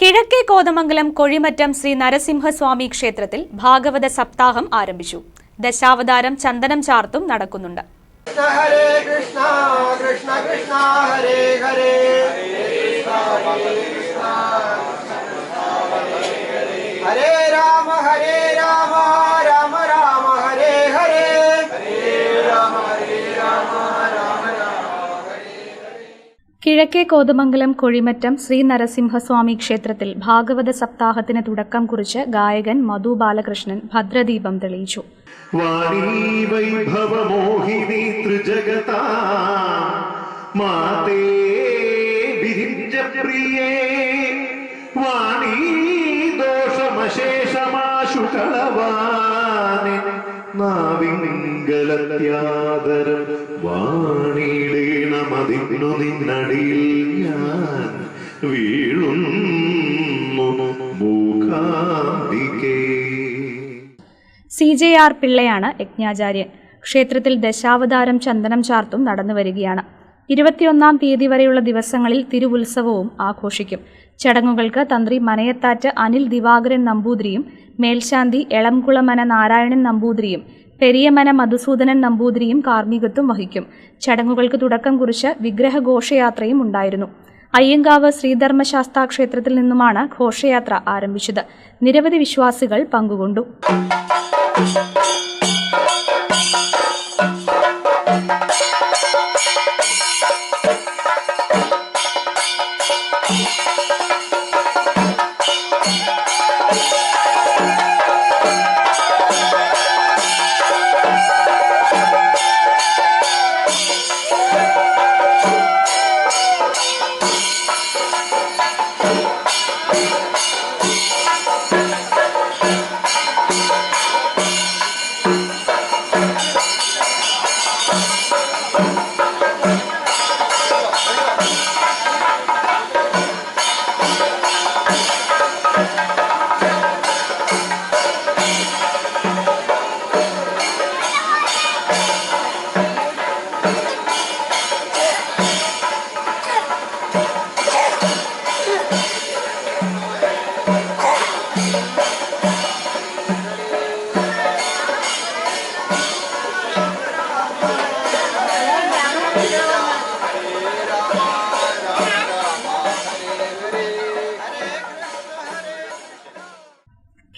കിഴക്കേ കോതമംഗലം കൊഴിമറ്റം ശ്രീ നരസിംഹസ്വാമി ക്ഷേത്രത്തിൽ ഭാഗവത സപ്താഹം ആരംഭിച്ചു. ദശാവതാരം ചന്ദനം ചാർത്തും നടക്കുന്നുണ്ട്. ഹരേ കിഴക്കേ കോതമംഗലം കൊഴിമറ്റം ശ്രീ നരസിംഹസ്വാമി ക്ഷേത്രത്തിൽ ഭാഗവത സപ്താഹത്തിന് തുടക്കം കുറിച്ച് ഗായകൻ മധു ബാലകൃഷ്ണൻ ഭദ്രദീപം തെളിയിച്ചു. വാണീ വൈഭവമോഹിനി ത്രിജഗതാ മാതേ വിരിഞ്ച പ്രിയേ വാണീ ദോഷമശേഷമാശു കളവാനെ നാവിങ്കലത്യാദരം വാണിടേണമതിന്നു നിന്നടിയിൽ ഞാൻ വീഴുന്നു. സി ജെ ആർ പിള്ളയാണ് യജ്ഞാചാര്യൻ. ക്ഷേത്രത്തിൽ ദശാവതാരം ചന്ദനം ചാർത്തും നടന്നു വരികയാണ്. ഇരുപത്തിയൊന്നാം തീയതി വരെയുള്ള ദിവസങ്ങളിൽ തിരുവുത്സവവും ആഘോഷിക്കും. ചടങ്ങുകൾക്ക് തന്ത്രി മനയത്താറ്റ് അനിൽ ദിവാകരൻ നമ്പൂതിരിയും മേൽശാന്തി എളംകുളമന നാരായണൻ നമ്പൂതിരിയും പെരിയമന മധുസൂദനൻ നമ്പൂതിരിയും കാർമ്മികത്വം വഹിക്കും. ചടങ്ങുകൾക്ക് തുടക്കം കുറിച്ച് വിഗ്രഹഘോഷയാത്രയും ഉണ്ടായിരുന്നു. അയ്യങ്കാവ് ശ്രീധർമ്മശാസ്താ ക്ഷേത്രത്തിൽ നിന്നുമാണ് ഘോഷയാത്ര ആരംഭിച്ചത്. നിരവധി വിശ്വാസികൾ പങ്കുകൊണ്ടു.